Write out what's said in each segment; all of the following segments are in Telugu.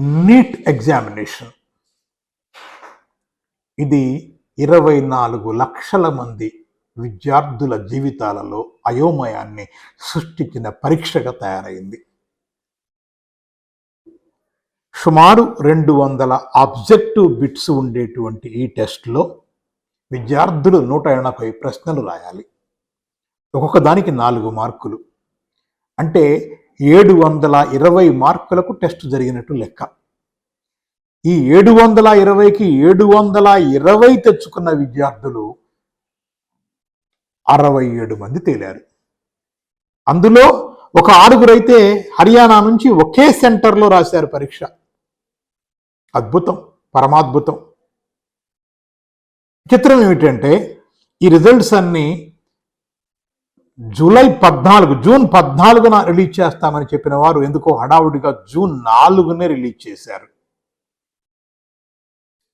Neat examination. ఇది ఇరవై నాలుగు లక్షల మంది విద్యార్థుల జీవితాలలో అయోమయాన్ని సృష్టించిన పరీక్షగా తయారైంది. సుమారు రెండు వందల ఆబ్జెక్టివ్ బిట్స్ ఉండేటువంటి ఈ టెస్ట్లో విద్యార్థులు నూట ఎనభై ప్రశ్నలు రాయాలి. ఒక్కొక్క దానికి నాలుగు మార్కులు. అంటే ఏడు వందల ఇరవై మార్కులకు టెస్ట్ జరిగినట్టు లెక్క. ఈ ఏడు వందల ఇరవైకి ఏడు వందల ఇరవై తెచ్చుకున్న విద్యార్థులు అరవై ఏడు మంది తేలారు. అందులో ఒక ఆరుగురైతే హర్యానా నుంచి ఒకే సెంటర్లో రాశారు పరీక్ష. అద్భుతం పరమాద్భుతం. చిత్రం ఏమిటంటే ఈ రిజల్ట్స్ అన్నీ జూలై పద్నాలుగు జూన్ పద్నాలుగున రిలీజ్ చేస్తామని చెప్పిన వారు ఎందుకో హడావుడిగా జూన్ నాలుగునే రిలీజ్ చేశారు.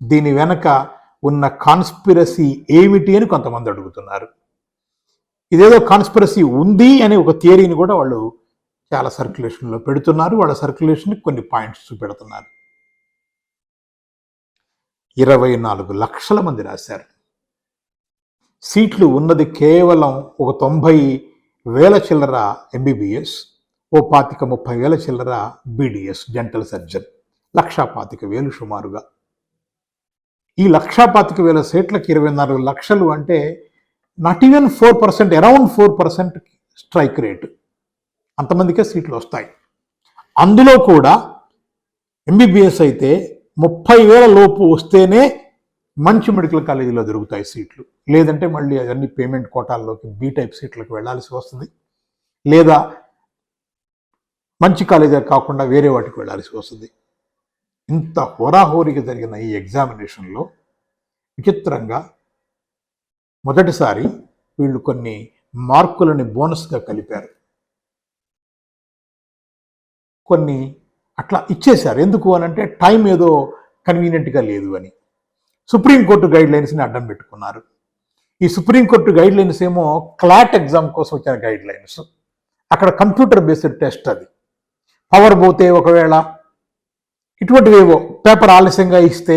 దీని వెనక ఉన్న కాన్స్పిరసీ ఏమిటి అని కొంతమంది అడుగుతున్నారు. ఇదేదో కాన్స్పిరసీ ఉంది అనే ఒక థియరీని కూడా వాళ్ళు చాలా సర్క్యులేషన్లో పెడుతున్నారు. వాళ్ళ సర్క్యులేషన్కి కొన్ని పాయింట్స్ చూపెడుతున్నారు. ఇరవై నాలుగు లక్షల మంది రాశారు. సీట్లు ఉన్నది కేవలం ఒక తొంభై వేల చిల్లర ఎంబీబీఎస్ ఓ పాతిక ముప్పై వేల చిల్లర బీడిఎస్ డెంటల్ సర్జన్ లక్షా పాతిక వేలు సుమారుగా. ఈ లక్షా పాతిక వేల సీట్లకు ఇరవై నాలుగు లక్షలు అంటే not even four percent around four percent strike rate అంతమందికే సీట్లు వస్తాయి. అందులో కూడా ఎంబీబీఎస్ అయితే ముప్పై వేల లోపు వస్తేనే మంచి మెడికల్ కాలేజీలో దొరుకుతాయి సీట్లు. లేదంటే మళ్ళీ అవన్నీ పేమెంట్ కోటాల్లోకి బీ టైప్ సీట్లకు వెళ్ళాల్సి వస్తుంది. లేదా మంచి కాలేజీ కాకుండా వేరే వాటికి వెళ్ళాల్సి వస్తుంది. ఇంత హోరాహోరీగా జరిగిన ఈ ఎగ్జామినేషన్లో విచిత్రంగా మొదటిసారి వీళ్ళు కొన్ని మార్కులని బోనస్గా కలిపారు. కొన్ని అట్లా ఇచ్చేశారు. ఎందుకు అని అంటే టైం ఏదో కన్వీనియంట్గా లేదు అని. సుప్రీంకోర్టు గైడ్ లైన్స్ని అడ్డం పెట్టుకున్నారు. ఈ సుప్రీంకోర్టు గైడ్ లైన్స్ ఏమో క్లాట్ ఎగ్జామ్ కోసం వచ్చిన గైడ్ లైన్స్ అక్కడ కంప్యూటర్ బేస్డ్ టెస్ట్ అది. పవర్ పోతే ఒకవేళ ఇటువంటివేవో పేపర్ ఆలస్యంగా ఇస్తే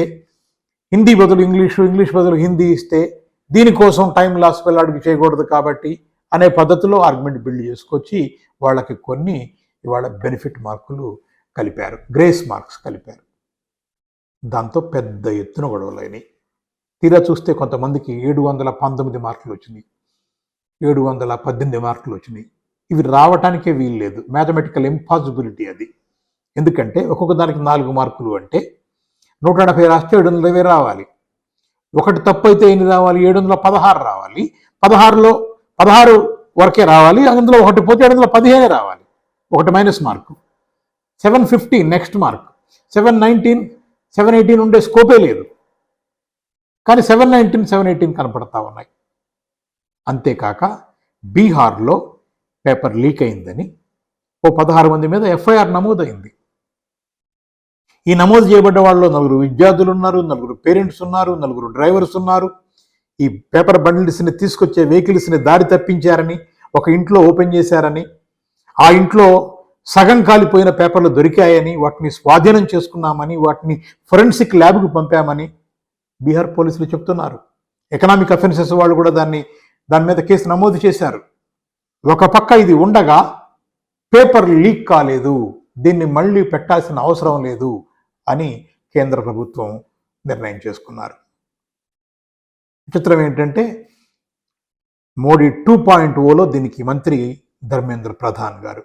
హిందీ బదులు ఇంగ్లీషు ఇంగ్లీష్ బదులు హిందీ ఇస్తే దీనికోసం టైం లాస్ పిల్లాడికి చేయకూడదు కాబట్టి అనే పద్ధతిలో ఆర్గ్యుమెంట్ బిల్డ్ చేసుకొచ్చి వాళ్ళకి కొన్ని ఇవాళ బెనిఫిట్ మార్కులు కలిపారు గ్రేస్ మార్క్స్ కలిపారు. దాంతో పెద్ద ఎత్తున గొడవలైనవి తీరా చూస్తే కొంతమందికి ఏడు వందల పంతొమ్మిది మార్కులు వచ్చినాయి. ఏడు వందల పద్దెనిమిది మార్కులు వచ్చినాయి. ఇవి రావటానికే వీలు లేదు. మ్యాథమెటికల్ ఇంపాసిబిలిటీ అది. ఎందుకంటే ఒక్కొక్క దానికి నాలుగు మార్కులు అంటే నూట ఎనభై రాస్తే ఏడు వందల ఇరవై రావాలి. ఒకటి తప్పు అయితే ఎన్ని రావాలి? ఏడు వందల పదహారు రావాలి. పదహారులో పదహారు వరకే రావాలి. అందులో ఒకటి పోతే ఏడు వందల పదిహేను రావాలి. ఒకటి minus mark. Seven fifteen next mark. Seven nineteen seven eighteen ఉండే స్కోపే లేదు. కానీ సెవెన్ నైన్టీన్ సెవెన్ ఎయిటీన్ కనపడతా ఉన్నాయి. అంతేకాక బీహార్లో పేపర్ లీక్ అయిందని ఓ పదహారు మంది మీద ఎఫ్ఐఆర్ నమోదైంది. ఈ నమోదు చేయబడ్డ వాళ్ళలో నలుగురు విద్యార్థులు ఉన్నారు నలుగురు పేరెంట్స్ ఉన్నారు నలుగురు డ్రైవర్స్ ఉన్నారు. ఈ పేపర్ బండిల్స్ని తీసుకొచ్చే వెహికల్స్ని దారి తప్పించారని ఒక ఇంట్లో ఓపెన్ చేశారని ఆ ఇంట్లో సగం కాలిపోయిన పేపర్లు దొరికాయని వాటిని స్వాధీనం చేసుకున్నామని వాటిని ఫొరెన్సిక్ ల్యాబ్కు పంపామని బీహార్ పోలీసులు చెప్తున్నారు. ఎకనామిక్ అఫెన్సెస్ వాళ్ళు కూడా దాన్ని దాని మీద కేసు నమోదు చేశారు. ఒక పక్క ఇది ఉండగా పేపర్ లీక్ కాలేదు. దీన్ని మళ్ళీ పెట్టాల్సిన అవసరం లేదు అని కేంద్ర ప్రభుత్వం నిర్ణయం చేసుకున్నారు. విచిత్రం ఏంటంటే మోడీ టూ పాయింట్ ఓలో దీనికి మంత్రి ధర్మేంద్ర ప్రధాన్ గారు.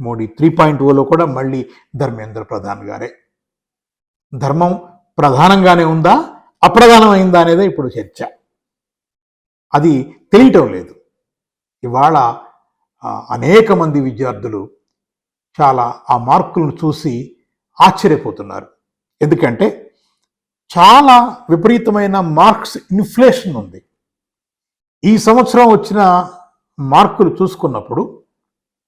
మోడీ త్రీ పాయింట్ ఓలో కూడా మళ్ళీ ధర్మేంద్ర ప్రధాన్ గారే. ధర్మం ప్రధానంగానే ఉందా? అప్రధానమైందా అనేదే ఇప్పుడు చర్చ. అది తెలియటం లేదు. ఇవాళ అనేక మంది విద్యార్థులు చాలా ఆ మార్కులను చూసి ఆశ్చర్యపోతున్నారు. ఎందుకంటే చాలా విపరీతమైన మార్క్స్ ఇన్ఫ్లేషన్ ఉంది. ఈ సంవత్సరం వచ్చిన మార్కులు చూసుకున్నప్పుడు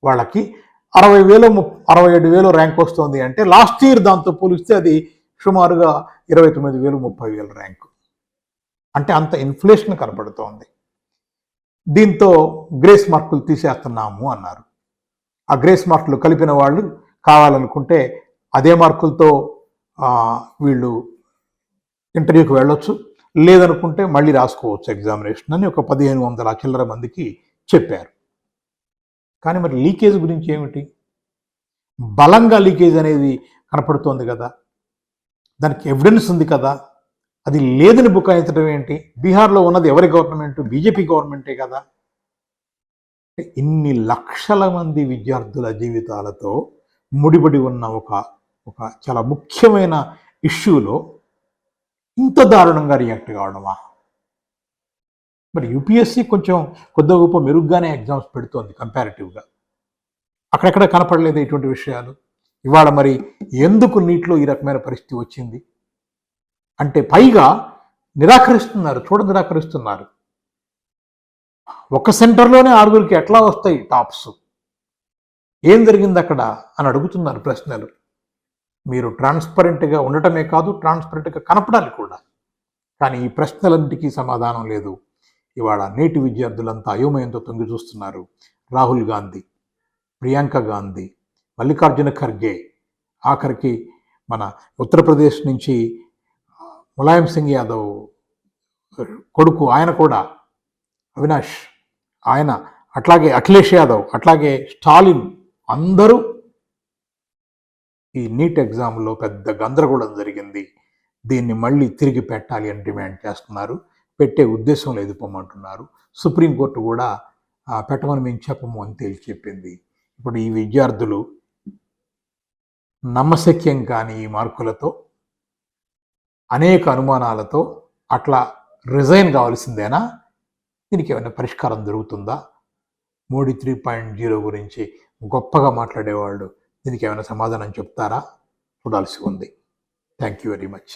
వాళ్ళకి అరవై వేలు ముప్- అరవై ఏడు వేలు ర్యాంక్ వస్తుంది అంటే లాస్ట్ ఇయర్ దాంతో పోలిస్తే అది సుమారుగా ఇరవై తొమ్మిది వేలు ముప్పై వేల ర్యాంకు. అంటే అంత ఇన్ఫ్లేషన్ కనపడుతోంది. దీంతో గ్రేస్ మార్కులు తీసేస్తున్నాము అన్నారు. ఆ గ్రేస్ మార్కులు కలిపిన వాళ్ళు కావాలనుకుంటే అదే మార్కులతో వీళ్ళు ఇంటర్వ్యూకి వెళ్ళొచ్చు. లేదనుకుంటే మళ్ళీ రాసుకోవచ్చు ఎగ్జామినేషన్ అని ఒక పదిహేను వందల చిల్లర మందికి చెప్పారు. కానీ మరి లీకేజ్ గురించి ఏమిటి? బలంగా లీకేజ్ అనేది కనపడుతోంది కదా. దానికి ఎవిడెన్స్ ఉంది కదా. అది లేదని బుకాయించడం ఏంటి? బీహార్లో ఉన్నది ఎవరి గవర్నమెంట్ బీజేపీ గవర్నమెంటే కదా. ఇన్ని లక్షల మంది విద్యార్థుల జీవితాలతో ముడిపడి ఉన్న ఒక ఒక చాలా ముఖ్యమైన ఇష్యూలో ఇంత దారుణంగా రియాక్ట్ కావడమా? మరి యూపీఎస్సీ కొంచెం కొద్ది గొప్ప మెరుగ్గానే ఎగ్జామ్స్ పెడుతోంది కంపారిటివ్గా అక్కడెక్కడ కనపడలేదు ఇటువంటి విషయాలు. ఇవాళ మరి ఎందుకు నీటిలో ఈ రకమైన పరిస్థితి వచ్చింది? అంటే పైగా నిరాకరిస్తున్నారు చూడ నిరాకరిస్తున్నారు. ఒక సెంటర్లోనే ఆరుగురికి ఎట్లా వస్తాయి టాప్స్? ఏం జరిగింది అక్కడ అని అడుగుతున్నారు ప్రశ్నలు. మీరు ట్రాన్స్పరెంట్గా ఉండటమే కాదు ట్రాన్స్పరెంట్గా కనపడాలి కూడా. కానీ ఈ ప్రశ్నలన్నిటికీ సమాధానం లేదు. ఇవాళ నేటి విద్యార్థులంతా అయోమయంతో తొంగి చూస్తున్నారు. రాహుల్ గాంధీ ప్రియాంక గాంధీ మల్లికార్జున ఖర్గే ఆఖరికి మన ఉత్తరప్రదేశ్ నుంచి ములాయం సింగ్ యాదవ్ కొడుకు ఆయన కూడా అవినాష్ ఆయన అట్లాగే అఖిలేష్ యాదవ్ అట్లాగే స్టాలిన్ అందరూ ఈ నీట్ ఎగ్జామ్లో పెద్ద గందరగోళం జరిగింది. దీన్ని మళ్ళీ తిరిగి పెట్టాలి అని డిమాండ్ చేస్తున్నారు. పెట్టే ఉద్దేశం లేదు పొమ్మంటున్నారు. సుప్రీంకోర్టు కూడా పెట్టమని మేము చెప్పము అని తేల్చి చెప్పింది. ఇప్పుడు ఈ విద్యార్థులు నమ్మశక్యం కాని ఈ మార్కులతో అనేక అనుమానాలతో అట్లా రిజైన్ కావాల్సిందేనా? దీనికి ఏమైనా పరిష్కారం దొరుకుతుందా? మోడీ త్రీ పాయింట్ జీరో గురించి గొప్పగా మాట్లాడేవాళ్ళు దీనికి ఏమైనా సమాధానం చెప్తారా? చూడాల్సి ఉంది. Thank you very much.